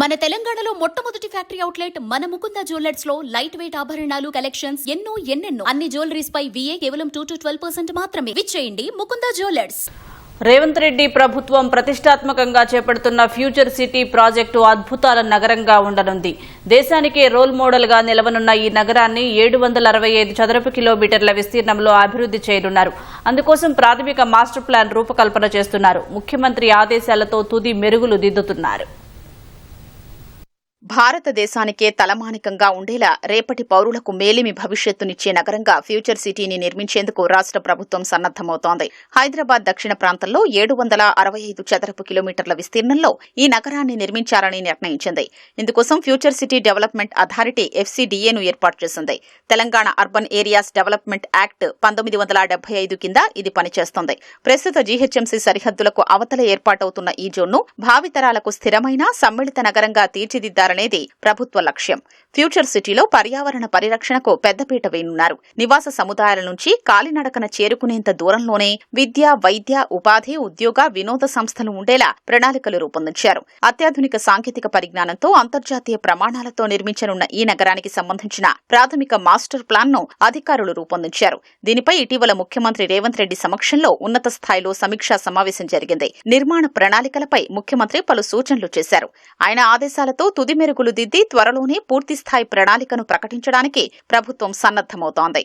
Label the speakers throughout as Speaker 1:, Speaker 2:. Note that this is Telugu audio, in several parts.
Speaker 1: మన తెలంగాణలో మొట్టమొదటి ఫ్యాక్టరీ అవుట్లెట్ మన ముకుంద జ్యువెలర్స్లో లైట్ వెయిట్ ఆభరణాలు కలెక్షన్స్ ఎన్నో ఎన్నెన్నో. అన్ని జ్యువెలరీస్ పై విఏ కేవలం టూ టు ట్వెల్వ్ పర్సెంట్ మాత్రమే. విచ్చేయండి ముకుంద జ్యువెలర్స్.
Speaker 2: రేవంత్ రెడ్డి ప్రభుత్వం ప్రతిష్టాత్మకంగా చేపడుతున్న ఫ్యూచర్ సిటీ ప్రాజెక్టు అద్భుతాల నగరంగా ఉండనుంది. దేశానికే రోల్ మోడల్గా నిలవనున్న ఈ నగరాన్ని ఏడు వందల అరవై ఐదు చదరపు కిలోమీటర్ల విస్తీర్ణంలో అభివృద్ధి చేయనున్నారు. అందుకోసం ప్రాథమిక మాస్టర్ ప్లాన్ రూపకల్పన చేస్తున్నారు. ముఖ్యమంత్రి ఆదేశాలతో తుది మెరుగులు దిద్దుతున్నారు.
Speaker 3: భారతదేశానికే తలమానికంగా ఉండేలా రేపటి పౌరులకు మేలిమి భవిష్యత్తునిచ్చే నగరంగా ఫ్యూచర్ సిటీని నిర్మించేందుకు రాష్ట్ర ప్రభుత్వం సన్నద్దమవుతోంది హైదరాబాద్ దక్షిణ ప్రాంతంలో ఏడు వందల అరవై ఐదు చదరపు కిలోమీటర్ల విస్తీర్ణంలో ఈ నగరాన్ని నిర్మించాలని నిర్ణయించింది. ఇందుకోసం ఫ్యూచర్ సిటీ డెవలప్మెంట్ అథారిటీ ఎఫ్సీడీఏను ఏర్పాటు చేసింది. Telangana urban areas development act పంతొమ్మిది వందల డెబ్బై ఐదు కింద ఇది పనిచేస్తోంది. ప్రస్తుత జీహెచ్ఎంసీ సరిహద్దులకు అవతల ఏర్పాటవుతున్న ఈ జోన్ను భావితరాలకు స్థిరమైన సమ్మిళిత నగరంగా చేయాలనేది ప్రభుత్వ లక్ష్యం. ఫ్యూచర్ సిటీలో పర్యావరణ పరిరక్షణకు పెద్దపీట వేయనున్నారు. నివాస సముదాయాల నుంచి కాలినడకన చేరుకునేంత దూరంలోనే విద్య వైద్య ఉపాధి ఉద్యోగ వినోద సంస్థలు ఉండేలా ప్రణాళికలు రూపొందించారు. అత్యాధునిక సాంకేతిక పరిజ్ఞానంతో అంతర్జాతీయ ప్రమాణాలతో నిర్మించనున్న ఈ నగరానికి సంబంధించిన ప్రాథమిక మాస్టర్ ప్లాన్ను అధికారులు రూపొందించారు. దీనిపై ఇటీవల ముఖ్యమంత్రి రేవంత్ రెడ్డి సమక్షంలో ఉన్నత స్థాయిలో సమీక్షా సమావేశం జరిగింది. నిర్మాణ ప్రణాళికలపై ముఖ్యమంత్రి పలు సూచనలు చేశారు. ఆయన ఆదేశాలతో తుది మెరుగులు దిద్ది త్వరలోనే పూర్తిస్థాయి ప్రణాళికను ప్రకటించడానికి ప్రభుత్వం సన్నద్దమవుతోంది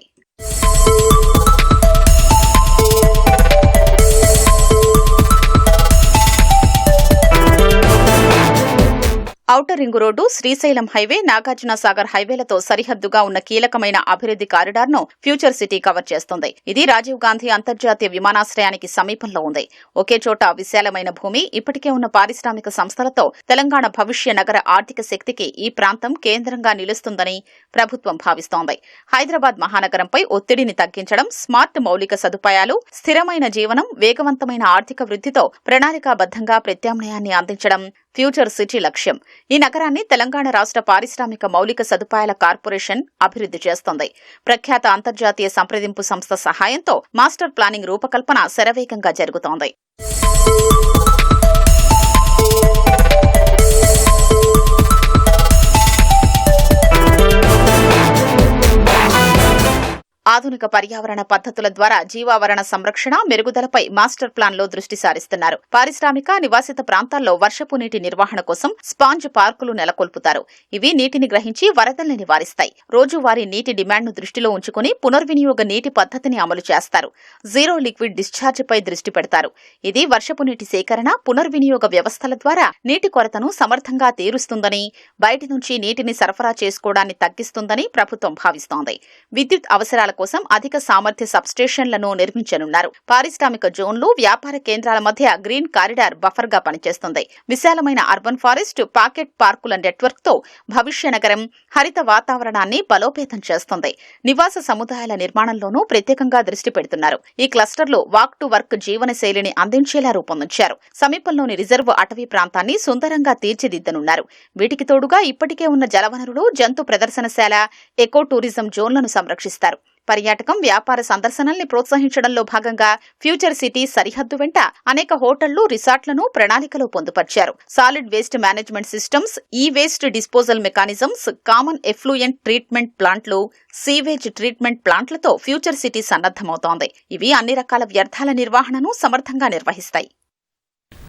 Speaker 3: outer ring road Srisailam highway Nagarjuna Sagar హైవేలతో సరిహద్దుగా ఉన్న కీలకమైన అభివృద్ది కారిడార్ను ఫ్యూచర్ సిటీ కవర్ చేస్తుంది. ఇది రాజీవ్ గాంధీ అంతర్జాతీయ విమానాశ్రయానికి సమీపంలో ఉంది. ఒకే చోట విశాలమైన భూమి ఇప్పటికే ఉన్న పారిశ్రామిక సంస్థలతో తెలంగాణ భవిష్య నగర ఆర్థిక శక్తికి ఈ ప్రాంతం కేంద్రంగా నిలుస్తుందని ప్రభుత్వం భావిస్తోంది. హైదరాబాద్ మహానగరంపై ఒత్తిడిని తగ్గించడం స్మార్ట్ మౌలిక సదుపాయాలు స్థిరమైన జీవనం వేగవంతమైన ఆర్థిక వృద్ధితో ప్రణాళికాబద్దంగా ప్రత్యామ్నాయాన్ని అందించడం ఫ్యూచర్ సిటీ లక్ష్యం. ఈ నగరాన్ని తెలంగాణ రాష్ట్ర పారిశ్రామిక మౌలిక సదుపాయాల కార్పొరేషన్ అభివృద్ధి చేస్తోంది. ప్రఖ్యాత అంతర్జాతీయ సంప్రదింపు సంస్థ సహాయంతో మాస్టర్ ప్లానింగ్ రూపకల్పన శరవేగంగా జరుగుతోంది. ఆధునిక పర్యావరణ పద్ధతుల ద్వారా జీవావరణ సంరక్షణ మెరుగుదలపై మాస్టర్ ప్లాన్లో దృష్టి సారిస్తున్నారు. పారిశ్రామిక నివాసిత ప్రాంతాల్లో వర్షపు నీటి నిర్వహణ కోసం స్పాంజ్ పార్కులు నెలకొల్పుతారు. ఇవి నీటిని గ్రహించి వరదల్ని నివారిస్తాయి. రోజువారీ నీటి డిమాండ్ను దృష్టిలో ఉంచుకుని పునర్వినియోగ నీటి పద్ధతిని అమలు చేస్తారు. జీరో లిక్విడ్ డిశ్చార్జ్పై దృష్టి పెడతారు. ఇది వర్షపు నీటి సేకరణ పునర్వినియోగ వ్యవస్థల ద్వారా నీటి కొరతను సమర్థంగా తీరుస్తుందని బయటి నుంచి నీటిని సరఫరా చేసుకోవడాన్ని తగ్గిస్తుందని ప్రభుత్వం భావిస్తోంది. విద్యుత్ అవసరాల కోసం అధిక సామర్థ్య సబ్స్టేషన్లను నిర్మించనున్నారు. పారిశ్రామిక జోన్లు వ్యాపార కేంద్రాల మధ్య గ్రీన్ కారిడార్ బఫర్గా పనిచేస్తుంది. విశాలమైన అర్బన్ ఫారెస్ట్ పాకెట్ పార్కుల నెట్వర్క్తో భవిష్య నగరం హరిత వాతావరణాన్ని బలోపేతం చేస్తుంది. నివాస సముదాయాల నిర్మాణంలోనూ ప్రత్యేకంగా దృష్టి పెడుతున్నారు. ఈ క్లస్టర్లో వాక్ టు వర్క్ జీవన శైలిని అందించేలా రూపొందించారు. సమీపంలోని రిజర్వ్ అటవీ ప్రాంతాన్ని సుందరంగా తీర్చిదిద్దనున్నారు. వీటికి తోడుగా ఇప్పటికే ఉన్న జలవనరులు జంతు ప్రదర్శనశాల ఎకో టూరిజం జోన్లను సంరక్షిస్తారు. పర్యాటకం వ్యాపార సందర్శనల్ని ప్రోత్సహించడంలో భాగంగా ఫ్యూచర్ సిటీ సరిహద్దు వెంట అనేక హోటళ్ళు రిసార్ట్లను ప్రణాళికలో పొందుపర్చారు. Solid waste management systems e waste disposal mechanisms common effluent treatment ప్లాంట్లు సీవేజ్ ట్రీట్మెంట్ ప్లాంట్లతో ఫ్యూచర్ సిటీ సన్నద్దమవుతోంది ఇవి అన్ని రకాల వ్యర్థాల నిర్వహణను సమర్థంగా నిర్వహిస్తాయి.